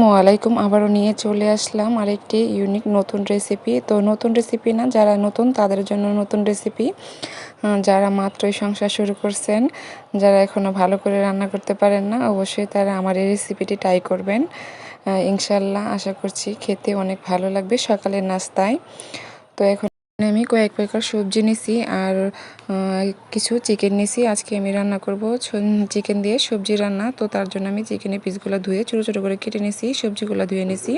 আসসালামু আলাইকুম। আবারও নিয়ে চলে আসলাম আরেকটি ইউনিক নতুন রেসিপি তো নতুন রেসিপি না, যারা নতুন, তাদের জন্য নতুন রেসিপি যারা মাত্রই সংসার শুরু করছেন, যারা এখনও ভালো করে রান্না করতে পারেন না, অবশ্যই তারা আমার এই রেসিপিটি ট্রাই করবেন। ইনশাল্লাহ আশা করছি খেতে অনেক ভালো লাগবে সকালের নাস্তায়। তো এখন আমি কয়েক প্রকার সবজি নিছি আর কিছু চিকেন নিছি। আজকে আমি রান্না করব চিকেন দিয়ে সবজি রান্না। তো তার জন্য আমি চিকেনের পিসগুলো ধুয়ে ছোটো ছোটো করে কেটে নিছি, সবজিগুলো ধুয়ে নিছি।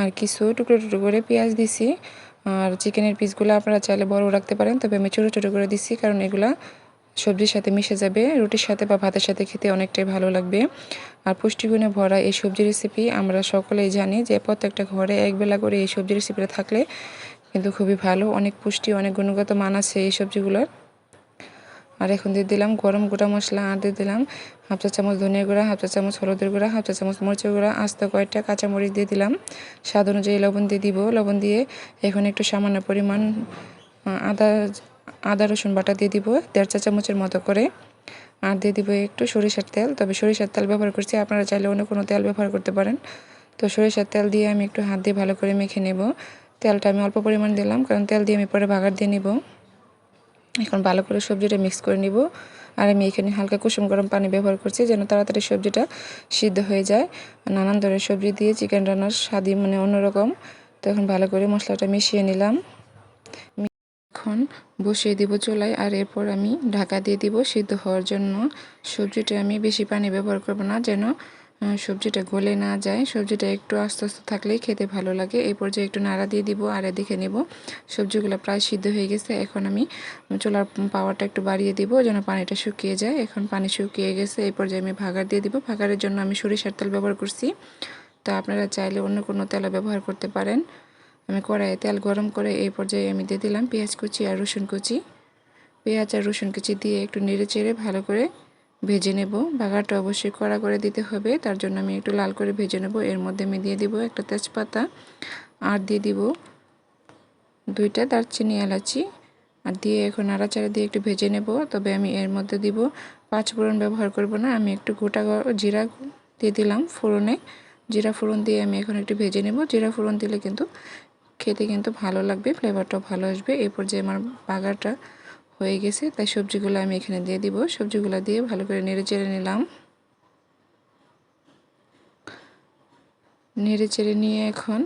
আর কিছু টুকরো টুকরো করে পেঁয়াজ দিছি। আর চিকেনের পিসগুলো আপনারা চাইলে বড় রাখতে পারেন, তবে আমি ছোটো ছোটো করে দিছি কারণ এগুলা সবজির সাথে মিশে যাবে। রুটির সাথে বা ভাতের সাথে খেতে অনেকটাই ভালো লাগবে। আর পুষ্টিগুণে ভরা এই সবজি রেসিপি আমরা সকলেই জানি যে প্রত্যেকটা ঘরে একবেলা করে এই সবজি রেসিপিটা থাকলে কিন্তু খুবই ভালো। অনেক পুষ্টি, অনেক গুণগত মান আছে এই সবজিগুলোর। আর এখন দিয়ে দিলাম গরম গোটা মশলা, আর দিয়ে দিলাম হাফ চা চামচ ধনিয়া গুঁড়া, হাফ চা চামচ হলুদের গুঁড়া, হাফ চা চামচ মরিচের গুঁড়া, আস্তে কয়েকটা কাঁচামরিচ দিয়ে দিলাম। স্বাদ অনুযায়ী লবণ দিয়ে দিব। লবণ দিয়ে এখন একটু সামান্য পরিমাণ আদা আদা, রসুন বাটা দিয়ে দিব দেড় চা চামচের মতো করে। আর দিয়ে দিব একটু সরিষার তেল। তবে সরিষার তেল ব্যবহার করছি। আপনারা চাইলে অন্য কোনো তেল ব্যবহার করতে পারেন। তো সরিষার তেল দিয়ে আমি একটু হাত দিয়ে ভালো করে মেখে নেব। তেলটা আমি অল্প পরিমাণ দিলাম, কারণ তেল দিয়ে আমি পরে ভাগার দিয়ে নিব। এখন ভালো করে সবজিটা মিক্স করে নিব। আর আমি এখানে হালকা কুসুম গরম পানি ব্যবহার করছি যেন তাড়াতাড়ি সবজিটা সিদ্ধ হয়ে যায়। নানান ধরনের সবজি দিয়ে চিকেন রান্নার স্বাদই মানে অন্যরকম। তো এখন ভালো করে মশলাটা মিশিয়ে নিলাম। এখন বসিয়ে দিব চুলায় আর এরপর আমি ঢাকা দিয়ে দিব সিদ্ধ হওয়ার জন্য। সবজিটা আমি বেশি পানি ব্যবহার করব না যেন সবজিটা গলে না যায়। সবজিটা একটু আস্তে আস্তে থাকলেই খেতে ভালো লাগে। এই পর্যায়ে একটু নাড়া দিয়ে দিব আর দেখে নেব। সবজিগুলো প্রায় সিদ্ধ হয়ে গেছে। এখন আমি চুলার পাওয়ারটা একটু বাড়িয়ে দিব যেন পানিটা শুকিয়ে যায়। এখন পানি শুকিয়ে গেছে। এই পর্যায়ে আমি ভাগার দিয়ে দিব। ভাগারের জন্য আমি সরিষার তেল ব্যবহার করছি। তো আপনারা চাইলে অন্য কোনো তেলও ব্যবহার করতে পারেন। আমি কড়াইয়ে তেল গরম করে এই পর্যায়ে আমি দিয়ে দিলাম পেঁয়াজ কুচি আর রসুন কুচি। পেঁয়াজ আর রসুন কুচি দিয়ে একটু নেড়ে চেড়ে ভালো করে ভেজে নেব। বাগারটা অবশ্যই কড়া করে দিতে হবে। তার জন্য আমি একটু লাল করে ভেজে নেব। এর মধ্যে আমি দিয়ে দিব একটা তেজপাতা। আর দিয়ে দিব দুইটা দারচিনি এলাচি। আর দিয়ে এখন নাড়াচাড়া দিয়ে একটু ভেজে নেব। তবে আমি এর মধ্যে দিব পাঁচ ফোড়ন ব্যবহার করব না। আমি একটু গোটা জিরা দিয়ে দিলাম ফোড়নে। জিরা ফোড়ন দিয়ে আমি এখন একটু ভেজে নেব। জিরা ফোড়ন দিলে কিন্তু খেতে কিন্তু ভালো লাগবে ফ্লেভারটাও ভালো আসবে। এরপর যে আমার বাগারটা হয়ে গেছে, তাই সবজিগুলো আমি এখানে দিয়ে দিব। সবজিগুলো দিয়ে ভালো করে নেড়ে চেড়ে নিলাম। নেড়ে চেড়ে নিয়ে এখন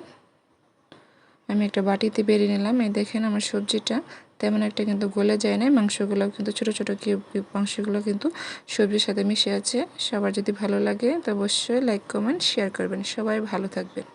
আমি একটা বাটিতে বেরিয়ে নিলাম। এই দেখেন আমার সবজিটা তেমন একটা কিন্তু গলে যায় না মাংসগুলো কিন্তু ছোট ছোট কিউব মাংসগুলো কিন্তু সবজির সাথে মিশে আছে। সবার যদি ভালো লাগে তো অবশ্যই লাইক কমেন্ট শেয়ার করবেন। সবাই ভালো থাকবেন।